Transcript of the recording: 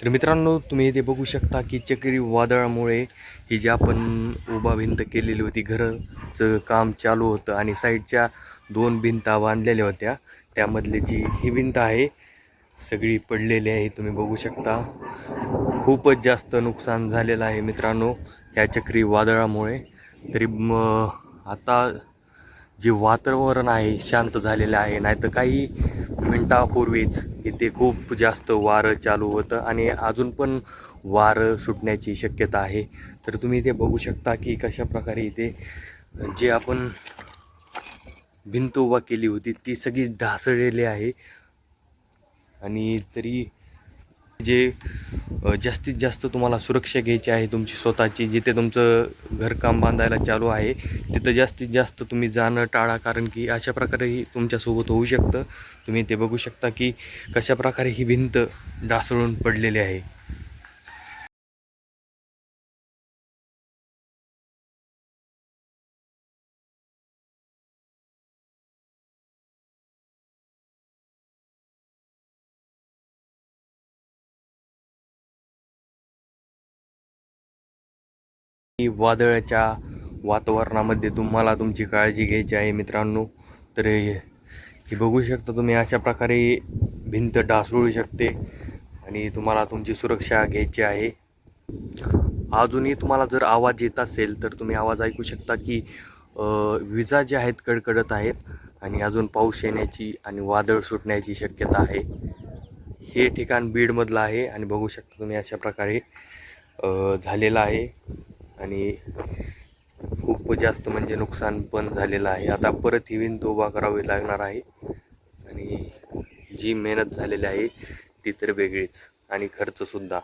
तर मित्रांनो तुम्ही ते बघू शकता की चक्रीवादळामुळे ही जी आपण उभा भिंत केलेली होती घरचं काम चालू होतं आणि साईडच्या दोन भिंता बांधलेल्या होत्या. त्यामधली जी ही भिंत आहे सगळी पडलेली आहे तुम्ही बघू शकता. खूपच जास्त नुकसान झालेलं आहे मित्रांनो या चक्रीवादळामुळे तरी म आता जे वातावरण आहे शांत झालेलं आहे. नाही तर काही मिनटापूर्वीच इथे खूप जास्त वारं चालू होतं आणि अजून पण वारं सुटण्याची शक्यता आहे. तर तुम्ही इथे बघू शकता की कशा प्रकारे इथे जे आपण भिंत उभा केली होती ती सगळी ढासळलेली आहे. आणि तरी जे जास्तीत जास्त तुम्हाला सुरक्षा घ्यायची आहे तुमची स्वतःची जिथे तुमचं घरकाम बांधायला चालू आहे तिथं जास्तीत जास्त तुम्ही जाणं टाळा कारण की अशा प्रकारेही तुमच्यासोबत होऊ शकतं. तुम्ही ते बघू शकता की कशा प्रकारे ही भिंत ढासळून पडलेली आहे. वादळाच्या वातावरणामध्ये तुम्हाला तुमची काळजी घ्यायची आहे मित्रांनो. तर हे बघू शकता तुम्ही अशा प्रकारे भिंत ढासळू शकते आणि तुम्हाला तुमची सुरक्षा घ्यायची आहे. अजूनही तुम्हाला जर आवाज येत असेल तर तुम्ही आवाज ऐकू शकता की विजा ज्या आहेत कडकडत आहेत आणि अजून पाऊस येण्याची आणि वादळ सुटण्याची शक्यता आहे. हे ठिकाण बीडमधलं आहे आणि बघू शकता तुम्ही अशा प्रकारे झालेलं आहे. आणि खूप जास्त म्हणजे नुकसान पण झालेलं आहे. आता परत ही विंत उभा करावी लागणार आहे. आणि जी मेहनत झालेली आहे ती तर वेगळीच आणि खर्चसुद्धा